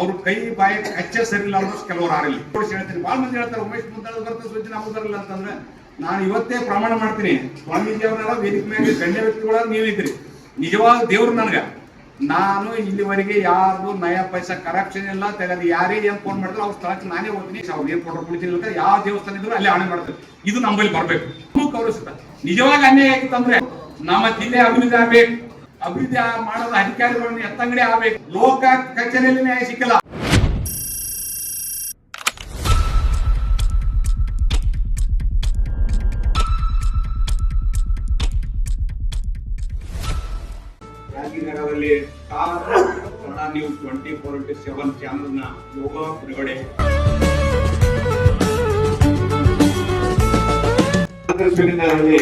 ಅವ್ರ ಕೈ, ಬಾಯಿ, ಕಚ್ಚೆ ಸರಿ ಇಲ್ಲ ಅನ್ನೋಷ್ಟು ಕೆಲವರು ಆರಿಲ್ಲ ಹೇಳ್ತೀನಿ ಭಾಳ ಮಂದಿ ಹೇಳ್ತಾರೆ, ಉಮೇಶ್ ಮುಂದಾಳ ಬರ್ತಾ ಸ್ವಚ್ಛ ನಾವು ಬರಲ್ಲ ಅಂತಂದ್ರೆ, ನಾನು ಇವತ್ತೇ ಪ್ರಮಾಣ ಮಾಡ್ತೀನಿ. ಸ್ವಾಮೀಜಿ ಅವರೆಲ್ಲ ವೇದಿಕೆ ಮೇಲೆ ಗಣ್ಯ ವ್ಯಕ್ತಿಗಳ ನೀವಿದ್ರಿ ನಿಜವಾದ ದೇವ್ರು ನನಗೆ. ನಾನು ಇಲ್ಲಿವರೆಗೆ ಯಾರ್ದು ನಯ ಪೈಸಾ ಕರಪ್ಷನ್ ಇಲ್ಲ, ತೆಗೆದು ಯಾರೇ ಏನ್ ಫೋನ್ ಮಾಡಿದ್ರು ಅವ್ರ ಸ್ಥಳಕ್ಕೆ ನಾನೇ ಹೋಗ್ತೀನಿ. ಅವ್ರು ಏನ್ ಕೊಟ್ಟರು ಅಂತ ಯಾವ ದೇವಸ್ಥಾನ ಇದ್ರು ಅಲ್ಲಿ ಹಣೆ ಮಾಡ್ತಾರೆ. ಇದು ನಮ್ಮಲ್ಲಿ ಬರ್ಬೇಕು. ಗೌರವಿಸುತ್ತೆ ನಿಜವಾಗಿ ಅನ್ಯಾಯ ಆಗಿತ್ತಂದ್ರೆ, ನಮ್ಮ ಜಿಲ್ಲೆ ಅಭಿವೃದ್ಧಿ ಆಗ್ಬೇಕು. ಅಭಿವೃದ್ಧಿ ಮಾಡೋದು ಅಧಿಕಾರಿಗಳನ್ನ ಎತ್ತಂಗಡಿ ಆಗ್ಬೇಕು. ಲೋಕ ಕಚೇರಿಯಲ್ಲಿ ನ್ಯಾಯ ಸಿಕ್ಕಲ್ಲ. ಗಾಂಧಿನಗರದಲ್ಲಿ Kannada news twenty four into seven ಚಾನಲ್ನ ಯೋಗ ಬಿಡುಗಡೆ ಸಂದರ್ಭದಲ್ಲಿ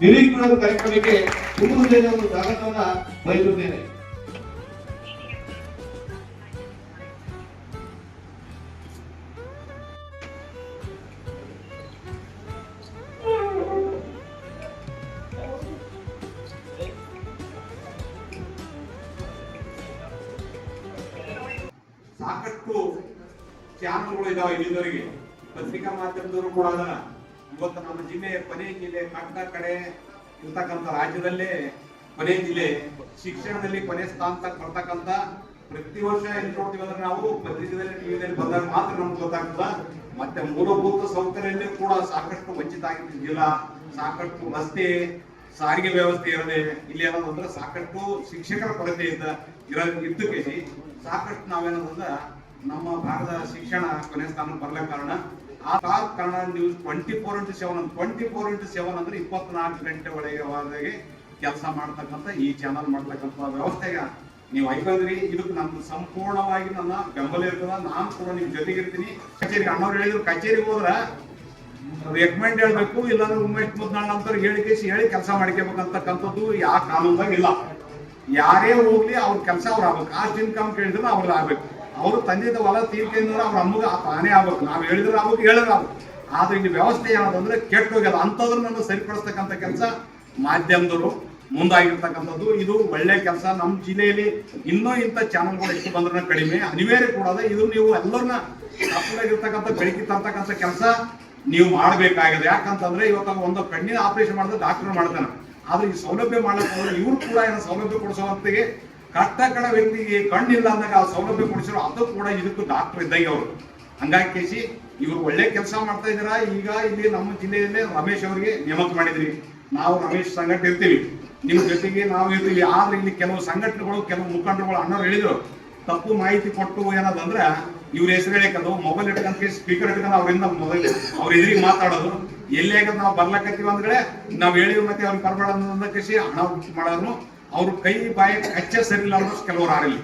ನಿರೀಕ್ಷಣದ ಕಾರ್ಯಕ್ರಮಕ್ಕೆ ತುಂಬ ಒಂದು ಸ್ವಾಗತವನ್ನ ಬಯಸುತ್ತೇನೆ. ಸಾಕಷ್ಟು ಚಾನಲ್ಗಳು ಇದಾವೆ ಇಲ್ಲಿಂದರಿಗೆ ಪತ್ರಿಕಾ ಮಾಧ್ಯಮದವರು ಕೂಡ ಅದನ್ನ ಇವತ್ತು ನಮ್ಮ ಜಿಲ್ಲೆ, ಕೊನೆ ಜಿಲ್ಲೆ ಕಟ್ಟ ಕಡೆ ಇರ್ತಕ್ಕಂಥ ರಾಜ್ಯದಲ್ಲೇ, ಕೊನೆ ಜಿಲ್ಲೆ, ಶಿಕ್ಷಣದಲ್ಲಿ ಕೊನೆ ಸ್ಥಾನ ತಕ್ಕ ಬರ್ತಕ್ಕಂಥ ಪ್ರತಿ ವರ್ಷ ಎಲ್ಲಿ ನೋಡ್ತೀವಿ ನಾವು ಪತ್ರಿಕೆದಲ್ಲಿ ಟಿವಿದಲ್ಲಿ ಬಂದಾಗ ಮಾತ್ರ ನಮ್ಗೆ ಗೊತ್ತಾಗ್ತದ. ಮತ್ತೆ ಮೂಲಭೂತ ಸೌಕರ್ಯದಲ್ಲಿ ಕೂಡ ಸಾಕಷ್ಟು ವಂಚಿತ ಆಗಿತ್ತು ಜಿಲ್ಲಾ, ಸಾಕಷ್ಟು ರಸ್ತೆ, ಸಾರಿಗೆ ವ್ಯವಸ್ಥೆ ಇರದೆ ಇಲ್ಲಿ ಏನಂದ್ರೆ ಸಾಕಷ್ಟು ಶಿಕ್ಷಕರ ಕೊರತೆ ಇದ್ದ ಇರೋ ಇದ್ದು ಕೇಸಿ ಸಾಕಷ್ಟು ನಾವೇನಂದ್ರೆ ನಮ್ಮ ಭಾರತದ ಶಿಕ್ಷಣ ಕೊನೆ ಸ್ಥಾನ ಬರ್ಲಿಕ್ಕೆ ಕಾರಣ ಆ ಕಾರಣ news twenty four into seven twenty four into seven ಅಂದ್ರೆ ಇಪ್ಪತ್ನಾಲ್ಕು ಗಂಟೆ ಒಳಗೆ ಒಳಗೆ ಕೆಲಸ ಮಾಡ್ತಕ್ಕಂಥ ಈ ಚಾನಲ್ ಮಾಡ್ತಕ್ಕಂಥ ವ್ಯವಸ್ಥೆಗ ನೀವು ಐಕೊಂಡ್ರಿ ಇದಕ್ಕೆ ನಮ್ದು ಸಂಪೂರ್ಣವಾಗಿ ನನ್ನ ಬೆಂಬಲ ಇರ್ತದ. ನಾನು ಕೂಡ ನಿಮ್ ಜೊತೆಗಿರ್ತೀನಿ. ಕಚೇರಿ ಅಣ್ಣವ್ರು ಹೇಳಿದ್ರು, ಕಚೇರಿಗೆ ಹೋದ್ರ ರೆಕಮೆಂಡ್ ಹೇಳ್ಬೇಕು, ಇಲ್ಲಾಂದ್ರೆ ಉಮೇಶ್ ಮುದ್ನಾಳ್ ಅಂತ ಹೇಳಿ ಕೇಸಿ ಹೇಳಿ ಕೆಲಸ ಮಾಡ್ಕೋಬೇಕಂತಕ್ಕಂಥದ್ದು ಯಾವ ಕಾನೂನ್ದಾಗ ಇಲ್ಲ. ಯಾರೇ ಹೋಗ್ಲಿ ಅವ್ರ ಕೆಲಸ ಅವ್ರು ಆಗ್ಬೇಕು. ಕಾಸ್ಟ್ ಇನ್ಕಮ್ ಕೇಳಿದ್ರೆ ಅವ್ರದ್ದು ಆಗ್ಬೇಕು. ಅವ್ರು ತಂದಿದ್ದ ಹೊಲ ತೀರ್ಕೊಂಡ್ರೆ ಅವ್ರ ಅಮ್ಮಗೆ ಆ ತಾನೇ ಆಗ್ಬೇಕು. ನಾವು ಹೇಳಿದ್ರೆ ಆಗ್ಬೇಕು ಹೇಳಿದ್ರೆ ಆಗ್ಬೇಕು. ಆದ್ರೆ ಇಲ್ಲಿ ವ್ಯವಸ್ಥೆ ಏನದಂದ್ರೆ ಕೆಟ್ಟ ಹೋಗ್ಯದ ಅಂಥದ್ರನ್ನ ಸರಿಪಡಿಸ್ತಕ್ಕಂಥ ಕೆಲಸ ಮಾಧ್ಯಮದವರು ಮುಂದಾಗಿರ್ತಕ್ಕಂಥದ್ದು. ಇದು ಒಳ್ಳೆ ಕೆಲಸ. ನಮ್ಮ ಜಿಲ್ಲೆಯಲ್ಲಿ ಇನ್ನೂ ಇಂಥ ಚಾನಲ್ಗಳು ಎಷ್ಟು ಬಂದ್ರೂ ಕಡಿಮೆ. ಅನಿವಾರ್ಯ ಕೂಡ ಇದು ನೀವು ಎಲ್ಲರನ್ನ ತಪ್ಪದಾಗಿರ್ತಕ್ಕಂಥ ಬೆಳಕಿ ತರ್ತಕ್ಕಂಥ ಕೆಲಸ ನೀವು ಮಾಡಬೇಕಾಗಿದೆ. ಯಾಕಂತಂದ್ರೆ ಇವತ್ತು ಒಂದು ಕಣ್ಣಿನ ಆಪರೇಷನ್ ಮಾಡಿದ್ರೆ ಡಾಕ್ಟರ್ ಮಾಡ್ತಾನೆ. ಆದ್ರೆ ಈ ಸೌಲಭ್ಯ ಮಾಡಕ್ಕೆ ಇವ್ರು ಕೂಡ ಏನೋ ಸೌಲಭ್ಯ ಕೊಡಿಸೋ ಹೊತ್ತಿಗೆ ಕಟ್ಟ ಕಡ ವ್ಯಕ್ತಿಗೆ ಕಣ್ಣಿಲ್ಲ ಅಂದಾಗ ಆ ಸೌಲಭ್ಯ ಕೊಡಿಸಿರೋ ಅದು ಕೂಡ ಇದಕ್ಕೂ ಡಾಕ್ಟರ್ ಇದ್ದಂಗೆ ಅವರು. ಹಂಗಾಗಿ ಕೇಸಿ ಇವ್ರು ಒಳ್ಳೆ ಕೆಲಸ ಮಾಡ್ತಾ ಇದ್ದೀರಾ? ಈಗ ಇಲ್ಲಿ ನಮ್ಮ ಜಿಲ್ಲೆಯಲ್ಲೇ ರಮೇಶ್ ಅವರಿಗೆ ನೇಮಕ ಮಾಡಿದ್ರಿ. ನಾವು ರಮೇಶ್ ಸಂಘಟನೆ ಇರ್ತೀವಿ. ನಿಮ್ಮ ಜೊತೆಗೆ ನಾವು ಇರ್ತೀವಿ. ಆದ್ರೆ ಇಲ್ಲಿ ಕೆಲವು ಸಂಘಟನೆಗಳು, ಕೆಲವು ಮುಖಂಡರುಗಳು ಅಣ್ಣವ್ರು ಹೇಳಿದ್ರು, ತಪ್ಪು ಮಾಹಿತಿ ಕೊಟ್ಟು ಏನದಂದ್ರೆ ಇವ್ರ ಹೆಸರು ಹೇಳಿಕದು ಮೊಬೈಲ್ ಇಟ್ಕೊಂಡ್ ಸ್ಪೀಕರ್ ಇಟ್ಕೊಂಡು ಅವರಿಂದ ಮೊಬೈಲ್ ಅವ್ರ ಎದುರಿಗೆ ಮಾತಾಡೋದು. ಎಲ್ಲಿ ಆಗದ್ ನಾವು ಬರ್ಲಕತ್ತೀವಿ ಅಂದ್ರೆ, ನಾವ್ ಹೇಳಿವಿ ಮತ್ತೆ ಅವ್ರಿಗೆ ಕರ್ಬೇಡ ಕೃಷಿ ಹಣ ಮಾಡೋನು ಅವ್ರ ಕೈ, ಬಾಯಿ, ಕಚ್ಚೆ ಸರಿ ಇಲ್ಲ ಅನ್ನೋಷ್ಟು ಕೆಲವರು ಆರಿಲ್ಲ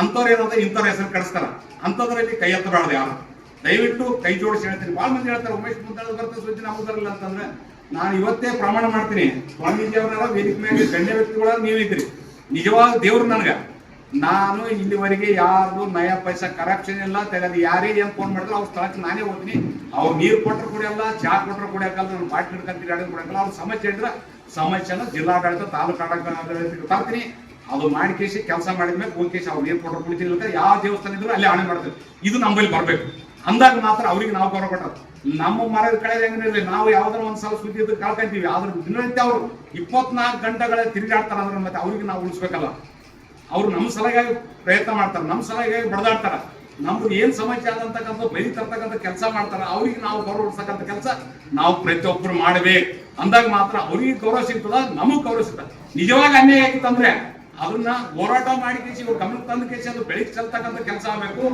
ಅಂಥವ್ರು ಏನಾದ್ರೆ ಇಂಥವ್ರ ಹೆಸರು ಕಡಿಸ್ತಾರ ಅಂಥದ್ರಲ್ಲಿ ಕೈ ಎತ್ತಬಾರ್ದು ಯಾರು? ದಯವಿಟ್ಟು ಕೈ ಜೋಡಿಸಿ ಹೇಳ್ತೀನಿ. ಭಾಳ ಮಂದಿ ಹೇಳ್ತಾರೆ, ಉಮೇಶ್ ಮುಂತಾದ ಬರ್ತಾ ಸುದ್ದಿ ನಮಗೆ ಬರಲ್ಲ ಅಂತಂದ್ರೆ, ನಾನು ಇವತ್ತೇ ಪ್ರಮಾಣ ಮಾಡ್ತೀನಿ. ಸ್ವಾಮೀಜಿ ಅವ್ರನ್ನ ವೇದಿಕೆ ಮೇಲೆ ಗಣ್ಯ ವ್ಯಕ್ತಿಗಳ ನೀವಿದ್ರಿ ನಿಜವಾದ ದೇವ್ರು ನನಗ. ನಾನು ಇಲ್ಲಿವರೆಗೆ ಯಾರು ನಯ ಪೈಸ ಕರಪ್ಷನ್ ಇಲ್ಲ, ತೆಗೆದು ಯಾರೇ ಏನ್ ಫೋನ್ ಮಾಡಿದ್ರು ಅವ್ರ ಸ್ಥಳಕ್ಕೆ ನಾನೇ ಹೋಗ್ತೀನಿ. ಅವ್ರು ನೀರು ಕೊಟ್ಟರು ಕುಡಿಯಲ್ಲ, ಚಾ ಕೊಟ್ಟರು ಕುಡಿಯಕ್ಕಲ್ಲ, ನಾನು ಬಾಟ್ಲಿ ಹಿಡ್ಕೊಂಡು ತಿರ್ಗಾಡೋದು ಕೊಡಕ್ಕಲ್ಲ ಅವ್ರ ಸಮಸ್ಯೆ ಹೇಳಿದ್ರೆ ಸಮಸ್ಯೆನ ಜಿಲ್ಲಾಡಳಿತ ತಾಲೂಕು ಆಡಳಿತಕ್ಕೆ ತರ್ತೀನಿ. ಅದು ಮಾಡಿ ಕೇಸಿ ಕೆಲಸ ಮಾಡಿದ್ಮೇಲೆ ಹೋಗಿ ಕೇಸಿ ಅವ್ರು ಏನ್ ಕೊಟ್ಟರು ಕುಡಿತೀನಿ ಅಂತ ಯಾವ ದೇವಸ್ಥಾನ ಇದ್ರು ಅಲ್ಲಿ ಆಣೆ ಮಾಡ್ತಾರೆ. ಇದು ನಮ್ಮಲ್ಲಿ ಬರಬೇಕು. ಅಂದಾಗ ಮಾತ್ರ ಅವ್ರಿಗೆ ನಾವು ಗೌರವ ಕೊಟ್ಟದ್ದು. ನಮ್ಮ ಮರದ ಕಳೆ ಹೆಂಗಿರಲಿ ನಾವು ಯಾವ್ದಾರ ಒಂದ್ ಸಲ ಸುದ್ದಿ ಇದ್ದು ಕಳ್ಕೊಂತೀವಿ. ಆದ್ರೆ ದಿನನಿತ್ಯ ಅವರು ಇಪ್ಪತ್ನಾಲ್ಕು ಗಂಟೆಗಳ ತಿರುಗಾಡ್ತಾರ ಅಂದ್ರೆ ಮತ್ತೆ ಅವ್ರಿಗೆ ನಾವು ಉಳಿಸ್ಬೇಕಲ್ಲ. ಅವ್ರು ನಮ್ಮ ಸಲಗಾಗಿ ಪ್ರಯತ್ನ ಮಾಡ್ತಾರೆ. ನಮ್ಮ ಸಲಗಾಗಿ ಬಡದಾಡ್ತಾರೆ. ನಮ್ದು ಏನ್ ಸಮಸ್ಯೆ ಆದಂತಕ್ಕಂಥ ಬೈ ತರ್ತಕ್ಕಂಥ ಕೆಲಸ ಮಾಡ್ತಾರೆ. ಅವ್ರಿಗೆ ನಾವು ಗೌರವ ಕೆಲಸ ನಾವು ಪ್ರತಿಯೊಬ್ಬರು ಮಾಡ್ಬೇಕು. ಅಂದಾಗ ಮಾತ್ರ ಅವ್ರಿಗೆ ಗೌರವ ಸಿಗ್ತದ, ನಮಗ್ ಗೌರವ ಸಿಗ್ತದೆ. ನಿಜವಾಗಿ ಅನ್ಯಾಯ ಆಗಿತ್ತಂದ್ರೆ ಅದನ್ನ ಹೋರಾಟ ಮಾಡಿ ಕೇಸಿ ಇವ್ರು ಗಮನಕ್ಕೆ ತಂದ ಕೇಸಿ ಅದು ಬೆಳಿಗ್ಗೆ ಚೆಲ್ತಕ್ಕಂಥ ಕೆಲಸ ಆಗ್ಬೇಕು.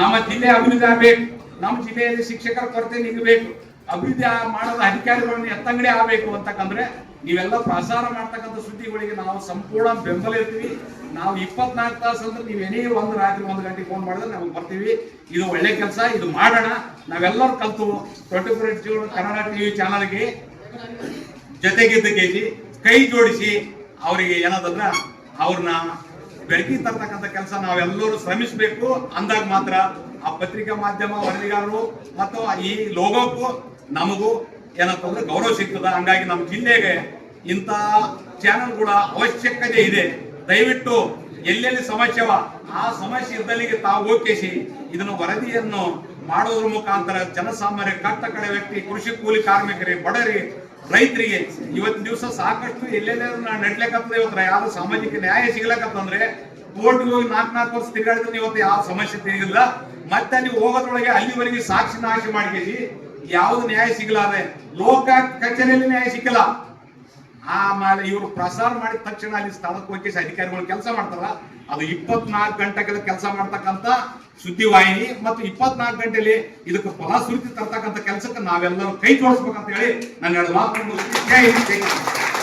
ನಮ್ಮ ಜಿಲ್ಲೆ ಅಭಿವೃದ್ಧಿ ಆಗ್ಬೇಕು. ನಮ್ಮ ಜಿಲ್ಲೆಯಲ್ಲಿ ಶಿಕ್ಷಕರ ಕೊರತೆ ನೀಗಬೇಕು ಅಭಿವೃದ್ಧಿ ಮಾಡೋದು ಅಧಿಕಾರಿಗಳನ್ನ ಎತ್ತಂಗಡಿ ಆಗ್ಬೇಕು ಅಂತಕ್ಕಂದ್ರೆ ನೀವೆಲ್ಲ ಪ್ರಸಾರ ಮಾಡ್ತಕ್ಕಂಥ ಸುದ್ದಿಗಳಿಗೆ ನಾವು ಸಂಪೂರ್ಣ ಬೆಂಬಲ ಇರ್ತೀವಿ. ನಾವು ಇಪ್ಪತ್ನಾಲ್ಕು ತಾಸು ಅಂದ್ರೆ ನೀವು ಏನೇ ಒಂದು ರಾತ್ರಿ ಒಂದು ಗಂಟೆ ಫೋನ್ ಮಾಡಿದ್ರೆ ನಾವು ಬರ್ತೀವಿ. ಇದು ಒಳ್ಳೆ ಕೆಲಸ, ಇದು ಮಾಡೋಣ. ನಾವೆಲ್ಲರೂ ಕಲ್ತು ಟ್ವೆಂಟಿ ಫೋರ್ ಕನ್ನಡ ಟಿವಿ ಚಾನಲ್ಗೆ ಜೊತೆಗಿದ್ದ ಕೇಸಿ, ಕೈ ಜೋಡಿಸಿ ಅವರಿಗೆ ಏನದನ್ನ ಅವ್ರನ್ನ ಬೆಳಕಿಗೆ ತರ್ತಕ್ಕಂಥ ಕೆಲಸ ನಾವೆಲ್ಲರೂ ಶ್ರಮಿಸಬೇಕು. ಅಂದಾಗ ಮಾತ್ರ ಆ ಪತ್ರಿಕಾ ಮಾಧ್ಯಮ, ವರದಿಗಾರರು ಮತ್ತು ಈ ಲೋಗೋಕ್ಕೂ ನಮಗೂ ಏನಂತಂದ್ರೆ ಗೌರವ ಸಿಗ್ತದ. ಹಂಗಾಗಿ ನಮ್ಮ ಜಿಲ್ಲೆಗೆ ಇಂಥ ಕೂಡ ಅವಶ್ಯಕತೆ ಇದೆ. ದಯವಿಟ್ಟು ಎಲ್ಲೆಲ್ಲಿ ಸಮಸ್ಯೆವ ಆ ಸಮಸ್ಯೆ ಇದ್ದಲ್ಲಿಗೆ ತಾವು ಹೋಗಿಸಿ ಇದನ್ನು ವರದಿಯನ್ನು ಮಾಡೋದ್ರ ಮುಖಾಂತರ ಜನಸಾಮಾನ್ಯ ಕಟ್ಟ ಕಡೆ ವ್ಯಕ್ತಿ, ಕೃಷಿ ಕೂಲಿ ಕಾರ್ಮಿಕರಿಗೆ ಬಡರಿ, ರೈತರಿಗೆ ಇವತ್ತಿನ ದಿವಸ ಸಾಕಷ್ಟು ಎಲ್ಲೆಲ್ಲೇ ನಡ್ಲಿಕ್ಕತ್ತದ ಇವತ್ತು ಯಾರು ಸಾಮಾಜಿಕ ನ್ಯಾಯ ಸಿಗ್ಲಕತ್ತಂದ್ರೆ ಕೋರ್ಟ್ಗೆ ಹೋಗಿ ನಾಲ್ಕು ನಾಲ್ಕು ವರ್ಷ ತಿರುಗಾಡಿದ್ರೆ ಇವತ್ತು ಯಾವ ಸಮಸ್ಯೆ ತಿಳಿಗಿಲ್ಲ ಮತ್ತೆ ಅಲ್ಲಿ ಹೋಗೋದ್ರೊಳಗೆ ಅಲ್ಲಿವರೆಗೆ ಸಾಕ್ಷಿ ನಾಶ ಮಾಡಿಕೇಸಿ ಯಾವ್ದು ನ್ಯಾಯ ಸಿಗಲಾರೆ ಲೋಕ ಕಚೇರಿಯಲ್ಲಿ ನ್ಯಾಯ ಸಿಕ್ಕಲ್ಲ. ಆಮೇಲೆ ಇವರು ಪ್ರಸಾರ ಮಾಡಿದ ತಕ್ಷಣ ಅಲ್ಲಿ ಸ್ಥಳಕ್ಕೆ ಹೋಗಿ ಅಧಿಕಾರಿಗಳು ಕೆಲಸ ಮಾಡ್ತಾರ. ಅದು ಇಪ್ಪತ್ನಾಲ್ಕು ಗಂಟೆಗಳ ಕೆಲಸ ಮಾಡ್ತಕ್ಕಂತ ಸುದ್ದಿವಾಹಿನಿ ಮತ್ತು ಇಪ್ಪತ್ನಾಲ್ಕು ಗಂಟೆಲಿ ಇದಕ್ಕೆ ಫಲಶ್ರುತಿ ತರ್ತಕ್ಕಂಥ ಕೆಲಸಕ್ಕೆ ನಾವೆಲ್ಲರೂ ಕೈ ಜೋಡಿಸ್ಬೇಕಂತ ಹೇಳಿ ನಾನು ಎರಡು ಮಾತು